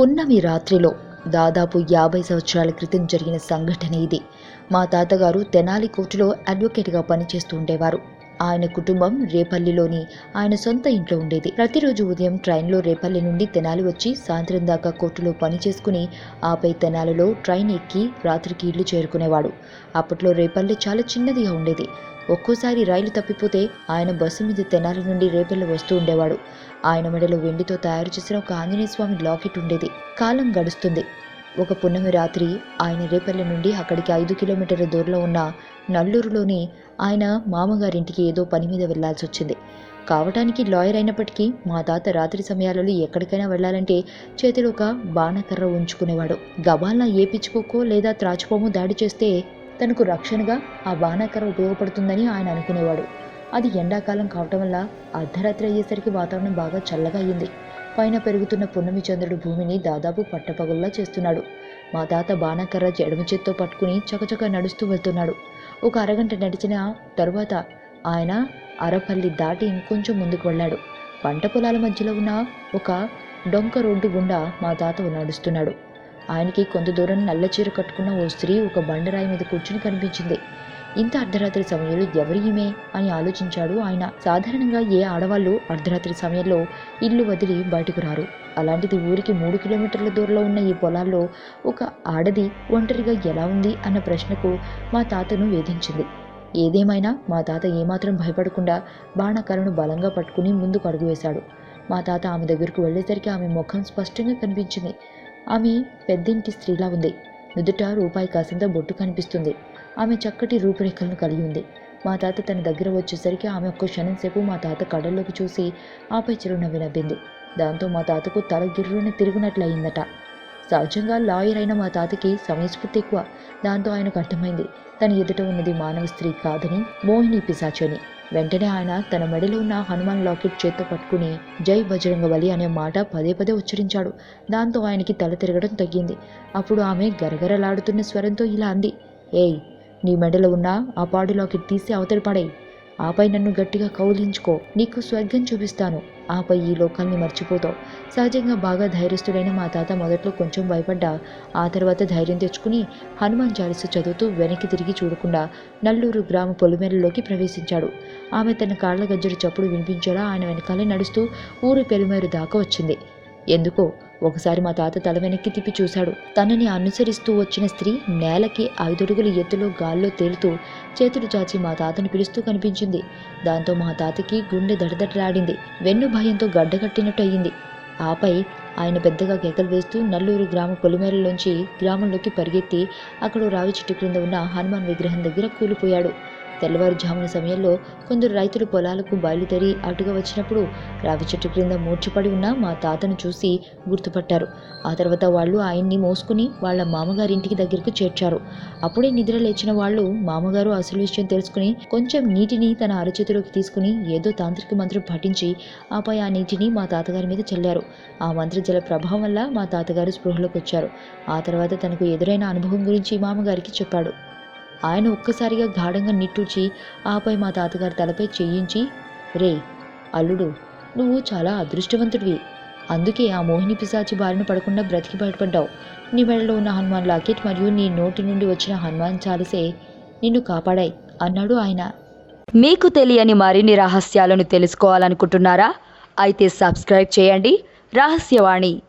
పున్నమి రాత్రిలో దాదాపు యాభై సంవత్సరాల క్రితం జరిగిన సంఘటన ఇది. మా తాతగారు తెనాలి కోర్టులో అడ్వకేట్గా పనిచేస్తూ ఉండేవారు. ఆయన కుటుంబం రేపల్లిలోని ఆయన సొంత ఇంట్లో ఉండేది. ప్రతిరోజు ఉదయం ట్రైన్లో రేపల్లి నుండి తెనాలి వచ్చి సాయంత్రం దాకా కోర్టులో పని చేసుకుని ఆపై తెనాలిలో ట్రైన్ ఎక్కి రాత్రికి ఇల్లు చేరుకునేవాడు. అప్పట్లో రేపల్లి చాలా చిన్నదిగా ఉండేది. ఒక్కోసారి రైలు తప్పిపోతే ఆయన బస్సు మీద తెనాలి నుండి రేపెల్ల వస్తూ ఉండేవాడు. ఆయన మెడలో వెండితో తయారు చేసిన ఒక ఆంజనేయ స్వామి లాకెట్ ఉండేది. కాలం గడుస్తుంది. ఒక పున్నమి రాత్రి ఆయన రేపల్లి నుండి అక్కడికి ఐదు కిలోమీటర్ల దూరంలో ఉన్న నల్లూరులోని ఆయన మామగారింటికి ఏదో పని మీద వెళ్ళాల్సి వచ్చింది. కావటానికి లాయర్ అయినప్పటికీ మా తాత రాత్రి సమయాలలో ఎక్కడికైనా వెళ్ళాలంటే చేతిలో ఒక బాణకర్ర ఉంచుకునేవాడు. గబాల్న ఏ పిచ్చుకోకో లేదా త్రాచుకోమో దాడి చేస్తే తనకు రక్షణగా ఆ బాణకర్ర ఉపయోగపడుతుందని ఆయన అనుకునేవాడు. అది ఎండాకాలం కావటం వల్ల అర్ధరాత్రి అయ్యేసరికి వాతావరణం బాగా చల్లగా అయ్యింది. పైన పెరుగుతున్న పున్నమి చంద్రుడు భూమిని దాదాపు పట్టపగుల్లా చేస్తున్నాడు. మా తాత బాణకర్ర ఎడమ చేత్తో పట్టుకుని చకచక నడుస్తూ వెళ్తున్నాడు. ఒక అరగంట నడిచిన తరువాత ఆయన అరపల్లి దాటి ఇంకొంచెం ముందుకు వెళ్ళాడు. పంట పొలాల మధ్యలో ఉన్న ఒక డొంక రోడ్డు గుండా మా తాత నడుస్తున్నాడు. ఆయనకి కొంత దూరం నల్ల చీర కట్టుకున్న ఓ స్త్రీ ఒక బండరాయి మీద కూర్చుని కనిపించింది. ఇంత అర్ధరాత్రి సమయంలో ఎవరు ఈమె అని ఆలోచించాడు ఆయన. సాధారణంగా ఏ ఆడవాళ్ళు అర్ధరాత్రి సమయంలో ఇల్లు వదిలి బయటకు రారు. అలాంటిది ఊరికి మూడు కిలోమీటర్ల దూరంలో ఉన్న ఈ పొలాల్లో ఒక ఆడది ఒంటరిగా ఎలా ఉంది అన్న ప్రశ్నకు మా తాతను వేధించింది. ఏదేమైనా మా తాత ఏమాత్రం భయపడకుండా బాణకర్రను బలంగా పట్టుకుని ముందుకు అడుగువేశాడు మా తాత ఆమె దగ్గరకు వెళ్ళేసరికి ఆమె ముఖం స్పష్టంగా కనిపించింది. ఆమె పెద్దింటి స్త్రీలా ఉంది. నుదుట రూపాయి కాసింత బొట్టు కనిపిస్తుంది. ఆమె చక్కటి రూపురేఖలను కలిగి ఉంది. మా తాత తన దగ్గర వచ్చేసరికి ఆమె ఒక్క క్షణం సేపు మా తాత కళ్ళల్లోకి చూసి ఆపై చిరునవ్వి నవ్వింది. దాంతో మా తాతకు తల గిర్రుని తిరిగినట్లు అయిందట సహజంగా లాయర్ అయిన మా తాతకి సమయస్ఫూర్తి ఎక్కువ. దాంతో ఆయనకు అర్థమైంది. తన ఎదుట ఉన్నది మానవ స్త్రీ కాదని మోహిని పిశాచని. వెంటనే ఆయన తన మెడలో ఉన్న హనుమాన్ లాకెట్ చేత్తో పట్టుకుని జై బజరంగ బలి అనే మాట పదే పదే ఉచ్చరించాడు. దాంతో ఆయనకి తల తిరగడం తగ్గింది. అప్పుడు ఆమె గరగరలాడుతున్న స్వరంతో ఇలా అంది ఏయ్ నీ మెడలో ఉన్న ఆ పాడు లాకెట్ తీసి అవతలి పడేయి. ఆపై నన్ను గట్టిగా కౌలించుకో నీకు స్వర్గం చూపిస్తాను. ఆపై ఈ లోకాల్ని మర్చిపోతావు. సహజంగా బాగా ధైర్యస్తుడైన మా తాత మొదట్లో కొంచెం భయపడ్డా. ఆ తర్వాత ధైర్యం తెచ్చుకుని హనుమాన్ చాలీస చదువుతూ వెనక్కి తిరిగి చూడకుండా నల్లూరు గ్రామ పొలిమేరలోకి ప్రవేశించాడు. ఆమె తన కాళ్ళ గజ్జడు చప్పుడు వినిపించేలా ఆయన వెనకాలే నడుస్తూ ఊరి పెరుమేరు దాకా వచ్చింది. ఎందుకో? ఒకసారి మా తాత తల వెనక్కి తిప్పి చూశాడు. తనని అనుసరిస్తూ వచ్చిన స్త్రీ నేలకి ఐదడుగుల ఎత్తులో గాల్లో తేలుతూ చేతులు చాచి మా తాతను పిలుస్తూ కనిపించింది. దాంతో మా తాతకి గుండె దడదడలాడింది. వెన్ను భయంతో గడ్డగట్టినట్టు అయ్యింది ఆపై ఆయన పెద్దగా కేకలు వేస్తూ నల్లూరు గ్రామ పొలిమేరలోంచి గ్రామంలోకి పరిగెత్తి అక్కడ రావి చెట్టు క్రింద ఉన్న హనుమాన్ విగ్రహం దగ్గర కూలిపోయాడు. తెల్లవారుజామున సమయంలో కొందరు రైతులు పొలాలకు బయలుదేరి అటుగా వచ్చినప్పుడు రావి చెట్టు క్రింద మూర్చిపడి ఉన్న మా తాతను చూసి గుర్తుపట్టారు. ఆ తర్వాత వాళ్ళు ఆయన్ని మోసుకుని వాళ్ళ మామగారింటికి దగ్గరకు చేర్చారు. అప్పుడే నిద్ర లేచిన వాళ్ళు మామగారు అసలు విషయం తెలుసుకుని కొంచెం నీటిని తన అరచేతిలోకి తీసుకుని ఏదో తాంత్రిక మంత్రం పఠించి ఆపై ఆ నీటిని మా తాతగారి మీద చల్లారు. ఆ మంత్రజల ప్రభావం వల్ల మా తాతగారు స్పృహలోకి వచ్చారు ఆ తర్వాత తనకు ఎదురైన అనుభవం గురించి మామగారికి చెప్పాడు. ఆయన ఒక్కసారిగా గాఢంగా నిట్టూర్చి ఆపై మా తాతగారి తలపై చేయించి రే అల్లుడు నువ్వు చాలా అదృష్టవంతుడివి. అందుకే ఆ మోహిని పిశాచి బారిన పడకుండా బ్రతికి బయటపడ్డావు. నీ మెడలో ఉన్న హనుమాన్ లాకెట్ మరియు నీ నోటి నుండి వచ్చిన హనుమాన్ చాలిసే నిన్ను కాపాడాయి అన్నాడు ఆయన. మీకు తెలియని మరిన్ని రహస్యాలను తెలుసుకోవాలనుకుంటున్నారా? అయితే సబ్స్క్రైబ్ చేయండి. రహస్యవాణి.